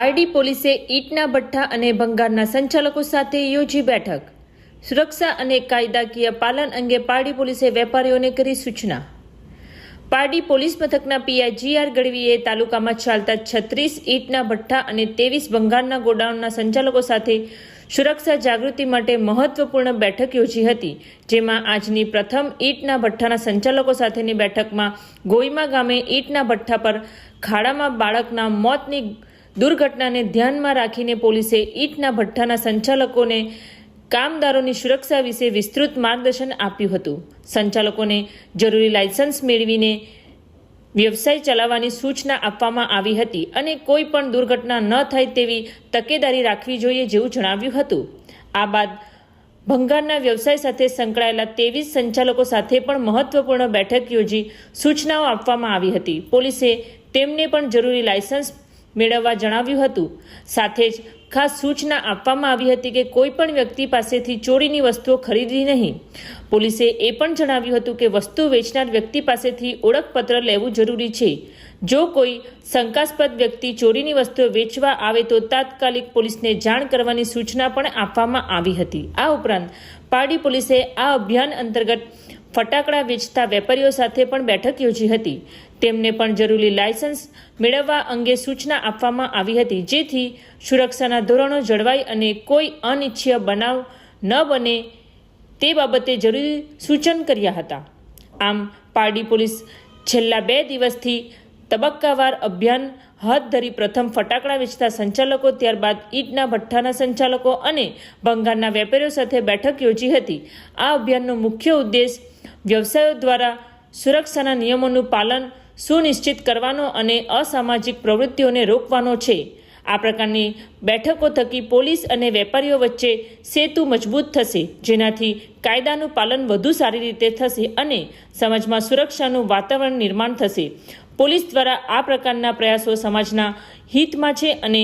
પારડી પોલીસે ઈટના ભઠ્ઠા અને ભંગારના સંચાલકો સાથે યોજી બેઠક. સુરક્ષા અને કાયદાકીય પાલન અંગે પારડી પોલીસે વેપારીઓને કરી સૂચના. પારડી પોલીસ મથકના પીઆઈ જીઆર ગઢવીએ તાલુકામાં ચાલતા છત્રીસ ઈટના ભઠ્ઠા અને ત્રેવીસ ભંગારના ગોડાઉનના સંચાલકો સાથે સુરક્ષા જાગૃતિ માટે મહત્વપૂર્ણ બેઠક યોજી હતી, જેમાં આજની પ્રથમ ઈટના ભઠ્ઠાના સંચાલકો સાથેની બેઠકમાં ગોઈમા ગામે ઈટના ભઠ્ઠા પર ખાડામાં બાળકના મોતની દુર્ઘટનાને ધ્યાનમાં રાખીને પોલીસે ઈટના ભઠ્ઠાના સંચાલકોને કામદારોની સુરક્ષા વિશે વિસ્તૃત માર્ગદર્શન આપ્યું હતું. સંચાલકોને જરૂરી લાયસન્સ મેળવીને વ્યવસાય ચલાવવાની સૂચના આપવામાં આવી હતી અને કોઈ પણ દુર્ઘટના ન થાય તેવી તકેદારી રાખવી જોઈએ જેવું જણાવ્યું હતું. આ બાદ ભંગારના વ્યવસાય સાથે સંકળાયેલા ત્રેવીસ સંચાલકો સાથે પણ મહત્વપૂર્ણ બેઠક યોજી સૂચનાઓ આપવામાં આવી હતી. પોલીસે તેમને પણ જરૂરી લાયસન્સ મેળવવા જણાવ્યું હતું. સાથે જ ખાસ સૂચના આપવામાં આવી હતી કે કોઈ પણ વ્યક્તિ પાસેથી ચોરીની વસ્તુઓ ખરીદવી નહીં. પોલીસે એ પણ જણાવ્યું હતું કે વસ્તુ વેચનાર વ્યક્તિ પાસેથી ઓળખપત્ર લેવું જરૂરી છે. જો કોઈ શંકાસ્પદ વ્યક્તિ ચોરીની વસ્તુઓ વેચવા આવે તો તાત્કાલિક પોલીસને જાણ કરવાની સૂચના પણ આપવામાં આવી હતી. આ ઉપરાંત પારડી પોલીસે આ અભિયાન અંતર્ગત ફટાકડા વેચતા વેપારીઓ સાથે પણ બેઠક યોજી હતી. તેમને પણ જરૂરી લાયસન્સ મેળવવા અંગે સૂચના આપવામાં આવી હતી, જેથી સુરક્ષાના ધોરણો જળવાય અને કોઈ અનિચ્છીય બનાવ ન બને તે બાબતે જરૂરી સૂચન કર્યા હતા. આમ, પારડી પોલીસ છેલ્લા બે દિવસથી તબક્કાવાર અભિયાન હાથ ધરી પ્રથમ ફટાકડા વેચતા સંચાલકો, ત્યારબાદ ઈટના ભઠ્ઠાના સંચાલકો અને ભંગારના વેપારીઓ સાથે બેઠક યોજી હતી. આ અભિયાનનો મુખ્ય ઉદ્દેશ વ્યવસાયો દ્વારા સુરક્ષાના નિયમોનું પાલન સુનિશ્ચિત કરવાનો અને અસામાજિક પ્રવૃત્તિઓને રોકવાનો છે. આ પ્રકારની બેઠકો થકી પોલીસ અને વેપારીઓ વચ્ચે સેતુ મજબૂત થશે, જેનાથી કાયદાનું પાલન વધુ સારી રીતે થશે અને સમાજમાં સુરક્ષાનું વાતાવરણ નિર્માણ થશે. પોલીસ દ્વારા આ પ્રકારના પ્રયાસો સમાજના હિતમાં છે અને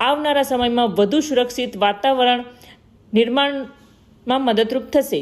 આવનારા સમયમાં વધુ સુરક્ષિત વાતાવરણ નિર્માણમાં મદદરૂપ થશે.